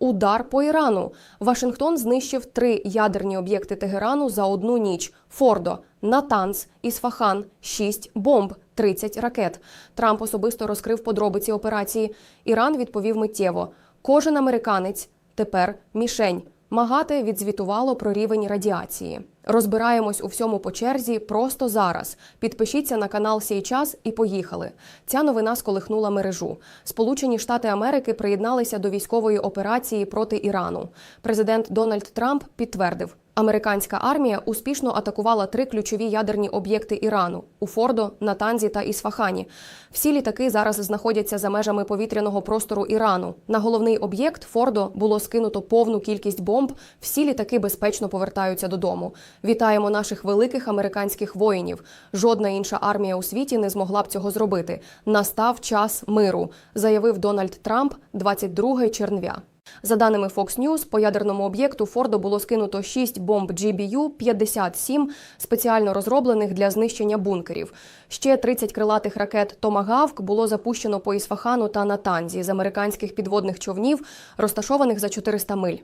Удар по Ірану. Вашингтон знищив три ядерні об'єкти Тегерану за одну ніч: Фордо, Натанс, Ісфахан, шість бомб, 30 ракет. Трамп особисто розкрив подробиці операції. Іран відповів миттєво. Кожен американець тепер мішень. МАГАТЕ відзвітувало про рівень радіації. Розбираємось у всьому по черзі просто зараз. Підпишіться на канал «Сій час» і поїхали. Ця новина сколихнула мережу. Сполучені Штати Америки приєдналися до військової операції проти Ірану. Президент Дональд Трамп підтвердив. Американська армія успішно атакувала три ключові ядерні об'єкти Ірану у Фордо, Натанзі та Ісфахані. Всі літаки зараз знаходяться за межами повітряного простору Ірану. На головний об'єкт Фордо було скинуто повну кількість бомб. Всі літаки безпечно повертаються додому. Вітаємо наших великих американських воїнів. Жодна інша армія у світі не змогла б цього зробити. Настав час миру, заявив Дональд Трамп 22 червня. За даними Fox News, по ядерному об'єкту Фордо було скинуто 6 бомб GBU-57, спеціально розроблених для знищення бункерів. Ще 30 крилатих ракет Томагавк було запущено по Ісфахану та Натанзі з американських підводних човнів, розташованих за 400 миль.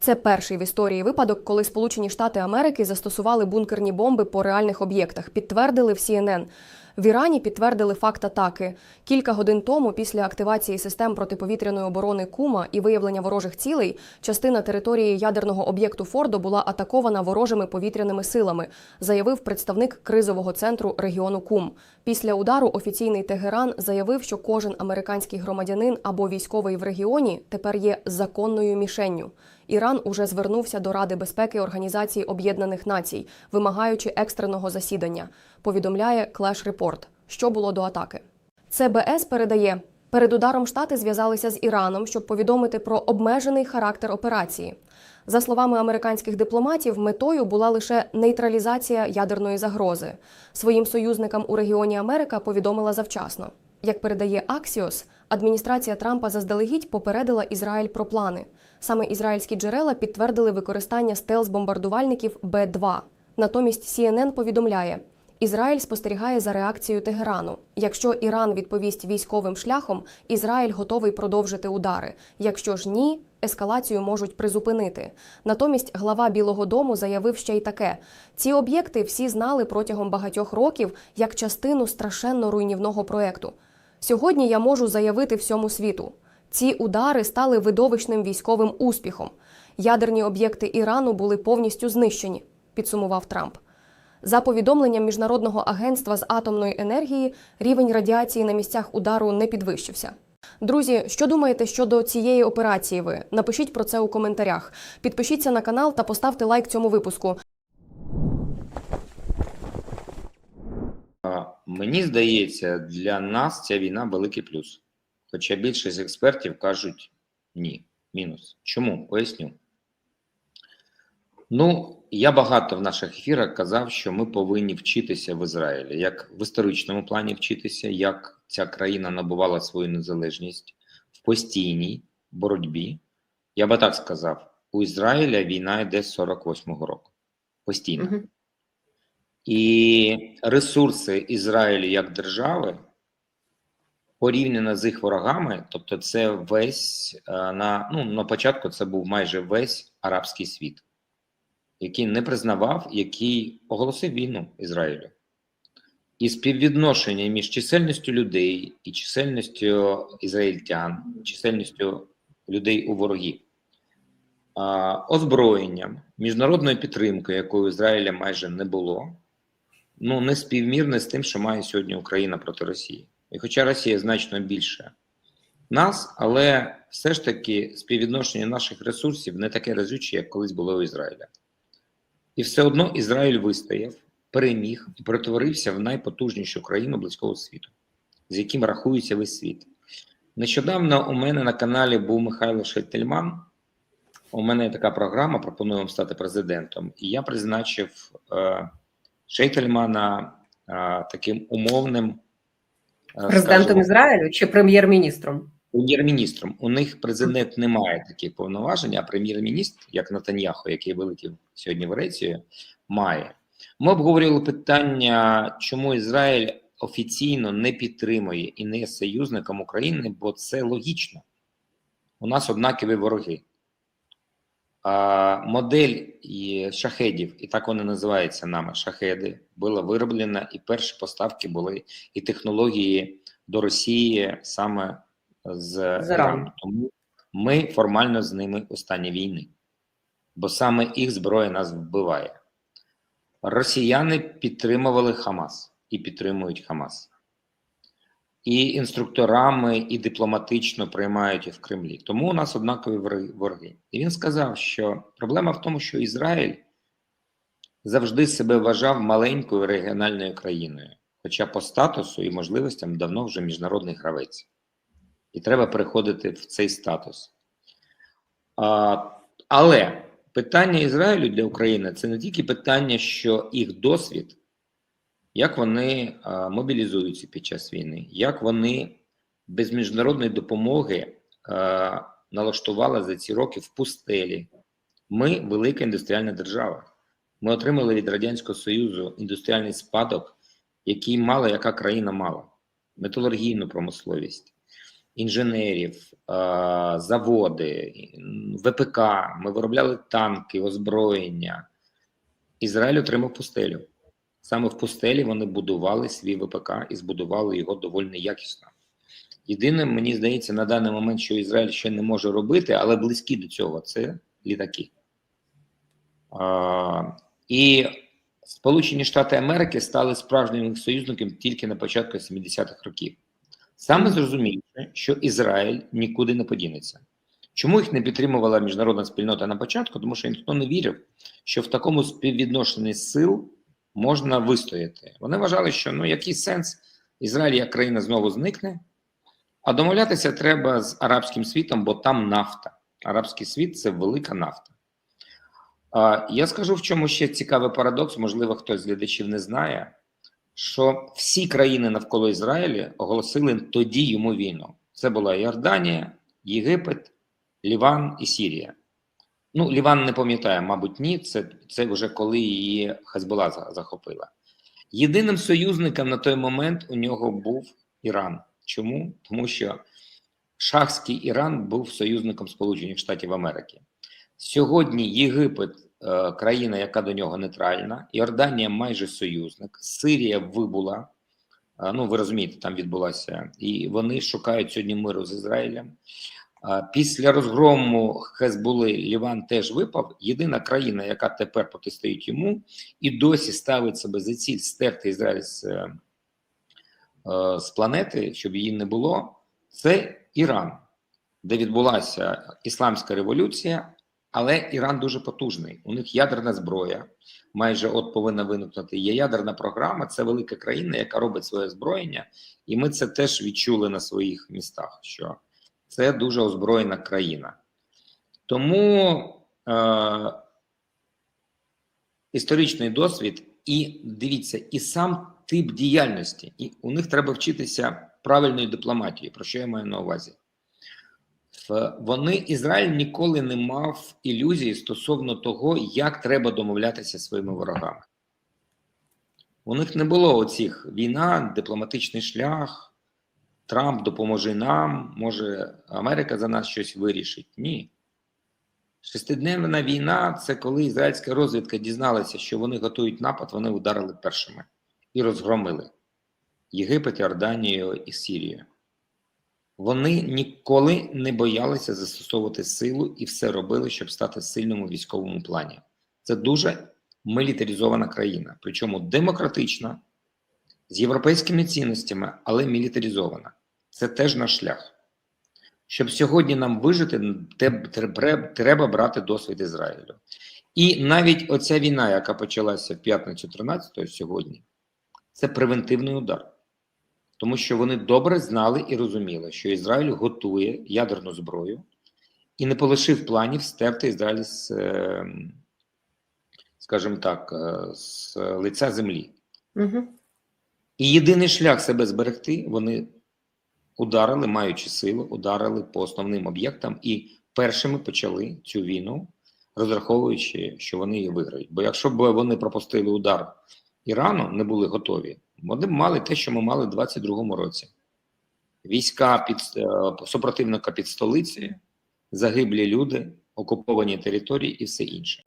Це перший в історії випадок, коли Сполучені Штати Америки застосували бункерні бомби по реальних об'єктах. Підтвердили в CNN. В Ірані підтвердили факт атаки. Кілька годин тому, після активації систем протиповітряної оборони Кума і виявлення ворожих цілей, частина території ядерного об'єкту Фордо була атакована ворожими повітряними силами, заявив представник кризового центру регіону Кум. Після удару офіційний Тегеран заявив, що кожен американський громадянин або військовий в регіоні тепер є законною мішенню. Іран уже звернувся до Ради безпеки Організації Об'єднаних Націй, вимагаючи екстреного засідання. Повідомляє Clash Report. Що було до атаки. ЦБС передає. Перед ударом штати зв'язалися з Іраном, щоб повідомити про обмежений характер операції. За словами американських дипломатів, метою була лише нейтралізація ядерної загрози. Своїм союзникам у регіоні Америка повідомила завчасно. Як передає Axios, адміністрація Трампа заздалегідь попередила Ізраїль про плани. Саме ізраїльські джерела підтвердили використання стелс-бомбардувальників Б-2. Натомість CNN повідомляє, Ізраїль спостерігає за реакцією Тегерану. Якщо Іран відповість військовим шляхом, Ізраїль готовий продовжити удари. Якщо ж ні, ескалацію можуть призупинити. Натомість глава Білого Дому заявив ще й таке: ці об'єкти всі знали протягом багатьох років як частину страшенно руйнівного проекту. Сьогодні я можу заявити всьому світу. Ці удари стали видовищним військовим успіхом. Ядерні об'єкти Ірану були повністю знищені, підсумував Трамп. За повідомленням міжнародного агентства з атомної енергії, рівень радіації на місцях удару не підвищився. Друзі, що думаєте щодо цієї операції? Ви напишіть про це у коментарях. Підпишіться на канал та поставте лайк цьому випуску. Мені здається, для нас ця війна великий плюс. Хоча більшість експертів кажуть ні, мінус. Чому? Поясню. Ну, я багато в наших ефірах казав, що ми повинні вчитися в Ізраїлі, як в історичному плані вчитися, як ця країна набувала свою незалежність в постійній боротьбі. Я би так сказав: у Ізраїля війна йде з 48-го року. Постійно. Мгм. І ресурси Ізраїлю як держави порівняно з їх ворогами, тобто це весь е, на ну на початку це був майже весь арабський світ, який не признавав, який оголосив війну Ізраїлю. І співвідношення між чисельністю людей і чисельністю ізраїльтян, чисельністю людей у ворогів, озброєнням, міжнародною підтримкою, якої Ізраїля майже не було, ну не співмірне з тим, що має сьогодні Україна проти Росії. І хоча Росія значно більше нас, але все ж таки співвідношення наших ресурсів не таке разюче, як колись було у Ізраїля. І все одно Ізраїль вистояв, переміг і перетворився в найпотужнішу країну близького світу, з яким рахується весь світ. Нещодавно у мене на каналі був Михайло Шельтельман. У мене є така програма, пропоную вам стати президентом. І я призначив е, Шейтельмана е, таким умовним е, Президентом скажімо, Ізраїлю чи прем'єр-міністром? Прем'єр-міністром. У них президент не має таких повноважень, а прем'єр-міністр, як Натаньяхо, який вилетів сьогодні в Грецію, має. Ми обговорювали питання, чому Ізраїль офіційно не підтримує і не є союзником України, бо це логічно. у нас однакові вороги. А, модель і шахедів, і так вони називаються нами шахеди, була вироблена, і перші поставки були, і технології до Росії саме з, Ірану. Тому ми формально з ними у стані війни, бо саме їх зброя нас вбиває. Росіяни підтримували Хамас і підтримують Хамас. І інструкторами, і дипломатично приймають їх в Кремлі. Тому у нас однакові вороги. І він сказав, що проблема в тому, що Ізраїль завжди себе вважав маленькою регіональною країною, хоча по статусу і можливостям давно вже міжнародний гравець. І треба переходити в цей статус. А, але питання Ізраїлю для України це не тільки питання, що їх досвід, як вони а, мобілізуються під час війни, як вони без міжнародної допомоги а, налаштували за ці роки в пустелі. Ми велика індустріальна держава. Ми отримали від Радянського Союзу індустріальний спадок, який мала яка країна мала: металургійну промисловість, інженерів, заводи, ВПК. Ми виробляли танки, озброєння. Ізраїль отримав пустелю. Саме в пустелі вони будували свій ВПК і збудували його доволі якісно. Єдине, мені здається, на даний момент, що Ізраїль ще не може робити, але близькі до цього це літаки. А, і Сполучені Штати Америки стали справжнім союзником тільки на початку 70-х років. Саме зрозуміло, що Ізраїль нікуди не подінеться. Чому їх не підтримувала міжнародна спільнота на початку? Тому що ніхто не вірив, що в такому співвідношенні сил можна вистояти. Вони вважали, що ну який сенс Ізраїль як країна знову зникне, а домовлятися треба з арабським світом, бо там нафта. Арабський світ це велика нафта. Я скажу, в чому ще цікавий парадокс, можливо, хтось з глядачів не знає, що всі країни навколо Ізраїля оголосили тоді йому війну. Це була Йорданія, Єгипет, Ліван і Сірія. Ну, Ліван не пам'ятає, мабуть, ні. Це, це вже коли її Хезбола за- захопила. Єдиним союзником на той момент у нього був Іран. Чому? Тому що шахський Іран був союзником Сполучених Штатів Америки. Сьогодні Єгипет е, країна, яка до нього нейтральна, Йорданія майже союзник, Сирія вибула. Е, Ну, ви розумієте, там відбулася, і вони шукають сьогодні миру з Ізраїлем. А Після розгрому Хезбули Ліван теж випав. Єдина країна, яка тепер протистоїть йому, і досі ставить себе за ціль стерти Ізраїль з, е, е, з планети, щоб її не було, це Іран, де відбулася ісламська революція, але Іран дуже потужний. У них ядерна зброя, майже от повинна виникнути. Є ядерна програма. Це велика країна, яка робить своє озброєння, і ми це теж відчули на своїх містах. що це дуже озброєна країна. Тому е, історичний досвід, і дивіться, і сам тип діяльності, і у них треба вчитися правильної дипломатії. Про що я маю на увазі? Вони Ізраїль ніколи не мав ілюзії стосовно того, як треба домовлятися своїми ворогами. У них не було оцих війна, дипломатичний шлях, Трамп допоможе нам, може Америка за нас щось вирішить. Ні. Шестидневна війна це коли ізраїльська розвідка дізналася, що вони готують напад, вони ударили першими і розгромили Єгипет, Йорданію і Сірію. Вони ніколи не боялися застосовувати силу і все робили, щоб стати сильним у військовому плані. Це дуже мілітаризована країна, причому демократична, з європейськими цінностями, але мілітаризована. Це теж наш шлях. Щоб сьогодні нам вижити, треба брати досвід Ізраїлю. І навіть оця війна, яка почалася в п'ятницю 13 сьогодні, це превентивний удар. Тому що вони добре знали і розуміли, що Ізраїль готує ядерну зброю і не полишив планів стерти Ізраїль з, е, скажімо так, е, з лиця землі. Угу. І єдиний шлях себе зберегти, вони ударили, маючи силу, ударили по основним об'єктам і першими почали цю війну, розраховуючи, що вони її виграють. Бо якщо б вони пропустили удар Ірану, не були готові, вони мали те, що ми мали в 22-му році. Війська під е, супротивника під столицею, загиблі люди, окуповані території і все інше.